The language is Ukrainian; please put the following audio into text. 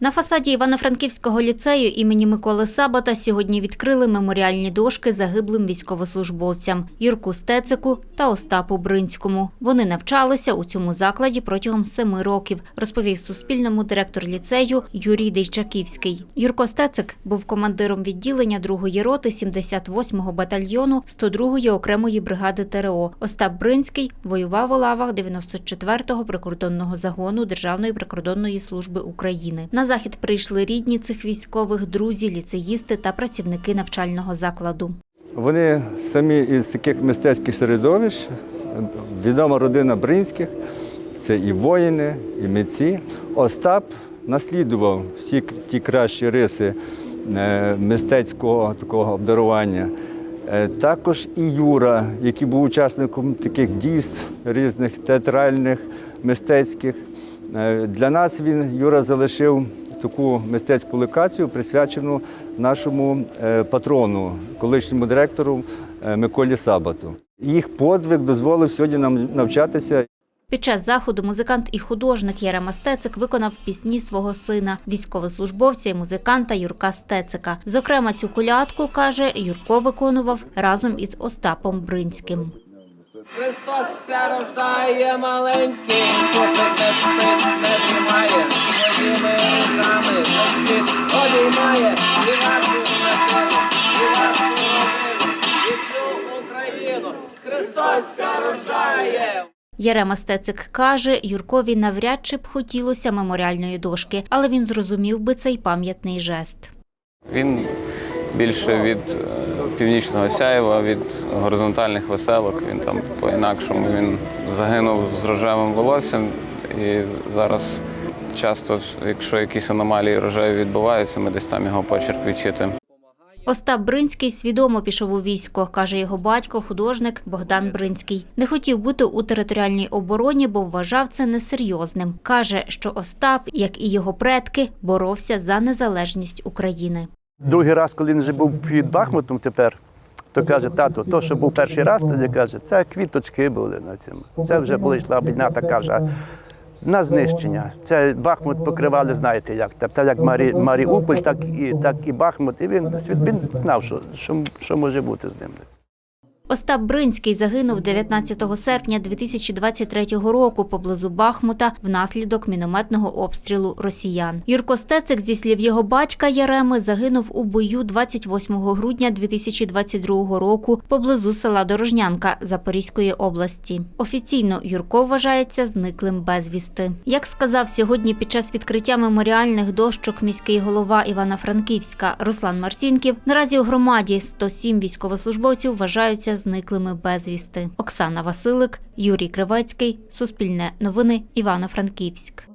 На фасаді Івано-Франківського ліцею імені Миколи Сабата сьогодні відкрили меморіальні дошки загиблим військовослужбовцям Юрку Стецику та Остапу Бринському. Вони навчалися у цьому закладі протягом семи років, розповів Суспільному директор ліцею Юрій Дейчаківський. Юрко Стецик був командиром відділення 2-ї роти 78-го батальйону 102-ї окремої бригади ТРО. Остап Бринський воював у лавах 94-го прикордонного загону Державної прикордонної служби України. Захід прийшли рідні цих військових, друзі, ліцеїсти та працівники навчального закладу. Вони самі із таких мистецьких середовищ, відома родина Бринських, це і воїни, і митці. Остап наслідував всі ті кращі риси е, мистецького такого обдарування. Е, Також і Юра, який був учасником таких дійств різних театральних, мистецьких. Е, Для нас він Юра залишив таку мистецьку локацію, присвячену нашому е, патрону, колишньому директору е, Миколі Сабату. Їх подвиг дозволив сьогодні нам навчатися Під час заходу музикант і художник Ярема Стецик виконав пісні свого сина, військовослужбовця і музиканта Юрка Стецика. Зокрема, цю колядку, каже, Юрко виконував разом із Остапом Бринським. Христос ся рождає маленький, Ісусик не спить, не дрімає, своїми руками на світ обіймає і нашу родину, і вашу родину, і всю Україну. Христос ся рождає! Ярема Стецик каже, Юркові навряд чи б хотілося меморіальної дошки, але він зрозумів би цей пам'ятний жест. Він більше від е, північного сяєва, від горизонтальних веселок. Він там по-інакшому він загинув з рожевим волоссям. І зараз часто, якщо якісь аномалії рожеві відбуваються, ми десь там його почерк відчитуємо. Остап Бринський свідомо пішов у військо, каже його батько, художник Богдан Бринський. Не хотів бути у територіальній обороні, бо вважав це несерйозним. Каже, що Остап, як і його предки, боровся за незалежність України. Другий раз, коли він вже був під Бахмутом тепер, то каже, тато, то, що був перший раз, тоді каже, це квіточки були на цьому. Це вже була йшла така вже на знищення. Це Бахмут покривали, знаєте як. Так як Марі, Маріуполь, так і, так і Бахмут. І він, він знав, що, що, що може бути з ним. Остап Бринський загинув 19 серпня 2023 року поблизу Бахмута внаслідок мінометного обстрілу росіян. Юрко Стецик, зі слів його батька Яреми, загинув у бою 28 грудня 2022 року поблизу села Дорожнянка Запорізької області. Офіційно Юрко вважається зниклим безвісти. Як сказав сьогодні під час відкриття меморіальних дощок міський голова Івано-Франківська Руслан Марцінків, наразі у громаді 107 військовослужбовців вважаються зниклими безвісти. Оксана Василик, Юрій Кривецький, Суспільне новини, Івано-Франківськ.